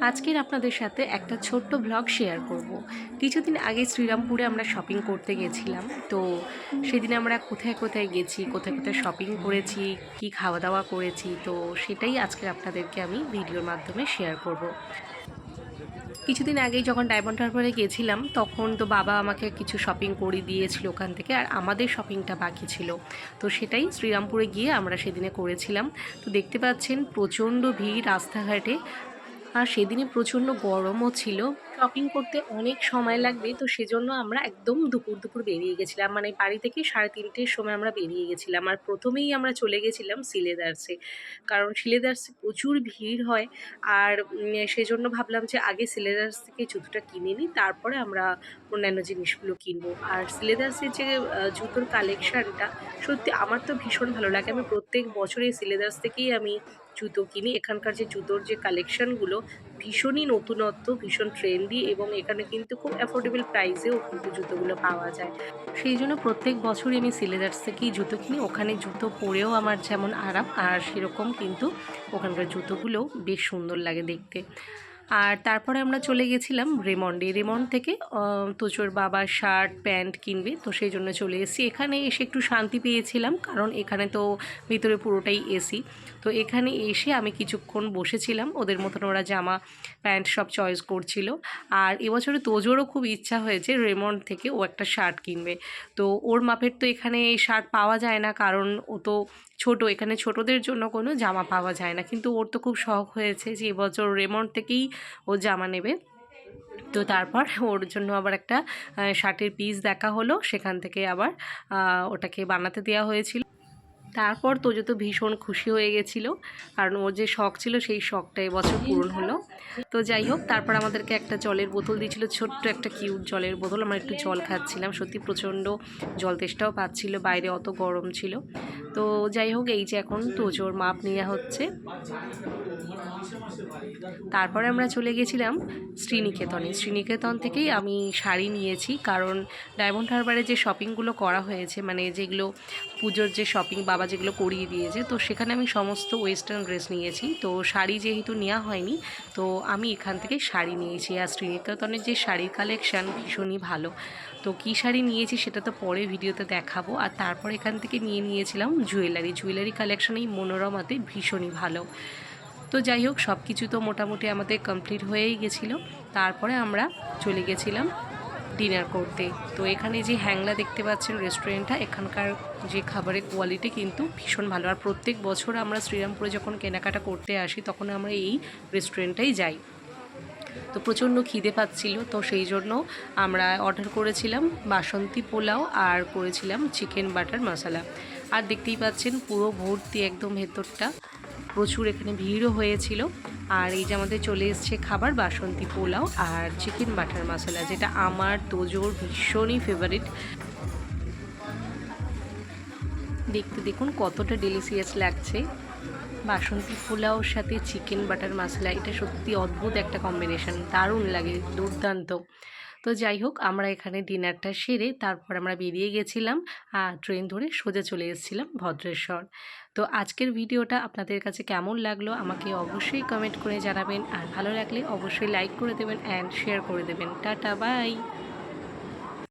আজকের আপনাদের সাথে একটা ছোট্ট ব্লগ শেয়ার করব। কিছুদিন আগে শ্রীরামপুরে আমরা শপিং করতে গেছিলাম, তো সেদিন আমরা কোথায় কোথায় গেছি, কোথায় কোথায় শপিং করেছি, কি খাওয়া দাওয়া করেছি, তো সেটাই আজকের আপনাদেরকে আমি ভিডিওর মাধ্যমে শেয়ার করব। কিছুদিন আগেই যখন ডায়মন্ড হারবারে গেছিলাম, তখন তো বাবা আমাকে কিছু শপিং করে দিয়েছিল ওখান থেকে, আর আমাদের শপিংটা বাকি ছিল তো সেটাই শ্রীরামপুরে গিয়ে আমরা সেদিনে করেছিলাম তো দেখতে পাচ্ছেন প্রচণ্ড ভিড় রাস্তাঘাটে আর সেদিনে প্রচণ্ড গরমও ছিল। শপিং করতে অনেক সময় লাগবে। তো সেজন্য আমরা একদম দুপুর দুপুর বেরিয়ে গেছিলাম। মানে বাড়ি থেকে সাড়ে তিনটের সময় আমরা বেরিয়ে গেছিলাম। আর প্রথমেই আমরা চলে গেছিলাম সিলেদার্সে কারণ সিলেদার্সে প্রচুর ভিড় হয়। আর সেজন্য ভাবলাম যে আগে সিলেদার্স থেকে জুতোটা কিনে নিই, তারপরে আমরা অন্যান্য জিনিসগুলো কিনবো। আর সিলেদার্সের যে জুতোর কালেকশানটা, সত্যি আমার তো ভীষণ ভালো লাগে। আমি প্রত্যেক বছরই সিলেদার্স থেকেই আমি জুতো কিনি। এখানকার যে জুতোর যে কালেকশানগুলো ভীষণই নতুনত্ব, ভীষণ ট্রেন্ডি এবং এখানে কিন্তু খুব অ্যাফোর্ডেবল প্রাইসেও কিন্তু জুতোগুলো পাওয়া যায়। সেই জন্য প্রত্যেক বছরই আমি সিলেদার্স থেকেই জুতো কিনি। ওখানে জুতো পরেও আমার যেমন আরাম, আর সেরকম কিন্তু ওখানকার জুতোগুলোও বেশ সুন্দর লাগে দেখতে। আর তারপরে আমরা চলে গেছিলাম রেমন্ডে। রেমন্ড থেকে তোচোর বাবা শার্ট, প্যান্ট কিনবে, তো সেই জন্য চলে এসেছি। এখানে এসে একটু শান্তি পেয়েছিলাম, কারণ এখানে তো ভিতরে পুরোটাই এসি। তো এখানে এসে আমি কিছুক্ষণ বসেছিলাম, ওদের মতন ওরা জামা, প্যান্ট সব চয়েস করছিল। আর এবছরে তোজোরও খুব ইচ্ছা হয়েছে রেমন্ড থেকে ও একটা শার্ট কিনবে। তো ওর মাপের তো এখানে শার্ট পাওয়া যায় না, কারণ ও তো ছোট, এখানে ছোটদের জন্য কোনো জামা পাওয়া যায় না। কিন্তু ওর তো খুব শখ হয়েছে যে এবছর রেমন্ড থেকেই ও জামা নেবে। তো তারপর ওর জন্য আবার একটা শার্টের পিস দেখা হলো। সেখান থেকে আবার ওটাকে বানাতে দেওয়া হয়েছিল। তারপর তোজো তো ভীষণ খুশি হয়ে গেছিল। কারণ ওর যে শখ ছিল সেই শখটা এবছর পূরণ হলো। তো যাই হোক, তারপর আমাদেরকে একটা জলের বোতল দিয়েছিল, ছোট্ট একটা কিউট জলের বোতল। আমরা একটু জল খাচ্ছিলাম। সত্যি প্রচণ্ড জল তেষ্টাও পাচ্ছিল, বাইরে অত গরম ছিল। তো যাই হোক এই যে এখন তোজোর মাপ নেওয়া হচ্ছে। তারপরে আমরা চলে গেছিলাম শ্রীনিকেতনে। শ্রীনিকেতন থেকেই আমি শাড়ি নিয়েছি কারণ ডায়মন্ড হারবারে যে শপিংগুলো করা হয়েছে মানে যেগুলো পুজোর যে শপিং বাবা যেগুলো করিয়ে দিয়েছে তো সেখানে আমি সমস্ত ওয়েস্টার্ন ড্রেস নিয়েছি। তো শাড়ি যেহেতু নেওয়া হয়নি তো আমি এখান থেকে শাড়ি নিয়েছি। আর শ্রীনিকেতনের যে শাড়ির কালেকশান ভীষণই ভালো। তো কী শাড়ি নিয়েছি সেটা তো পরে ভিডিওতে দেখাবো। আর তারপর এখান থেকে নিয়ে নিয়েছিলাম জুয়েলারি। জুয়েলারি কালেকশন এই মনোরমাতে ভীষণই ভালো। তো যাই হোক সব কিছু তো মোটামুটি আমাদের কমপ্লিট হয়েই গেছিল। তারপরে আমরা চলে গেছিলাম ডিনার করতে। তো এখানে যে হ্যাংলা দেখতে পাচ্ছেন রেস্টুরেন্টটা এখানকার যে খাবারের কোয়ালিটি কিন্তু ভীষণ ভালো। আর প্রত্যেক বছর আমরা শ্রীরামপুরে যখন কেনাকাটা করতে আসি, তখন আমরা এই রেস্টুরেন্টটাই যাই। তো প্রচণ্ড খিদে পাচ্ছিল, তো সেই জন্য আমরা অর্ডার করেছিলাম বাসন্তী পোলাও আর করেছিলাম চিকেন বাটার মশলা আর দেখতেই পাচ্ছেন পুরো ভর্তি একদম ভেতরটা। প্রচুর এখানে ভিড়ও হয়েছিল। আর এই যে আমাদের চলে এসছে খাবার, বাসন্তী পোলাও আর চিকেন বাটার মশলা যেটা আমার তোজোর ভীষণই ফেভারিট দেখতে দেখুন কতটা ডেলিসিয়াস লাগছে। বাসন্তী পোলাওর সাথে চিকেন বাটার মশলা এটা সত্যি অদ্ভুত একটা কম্বিনেশন দারুণ লাগে, দুর্দান্ত। তো যাই হোক, আমরা এখানে ডিনারটা সেরে তারপর আমরা বেরিয়ে গেছিলাম আর ট্রেন ধরে সোজা চলে এসেছিলাম ভদ্রেশ্বর। তো আজকের ভিডিওটা আপনাদের কাছে কেমন লাগল আমাকে অবশ্যই কমেন্ট করে জানাবেন, আর ভালো লাগলে অবশ্যই লাইক করে দেবেন অ্যান্ড শেয়ার করে দেবেন। Tata bye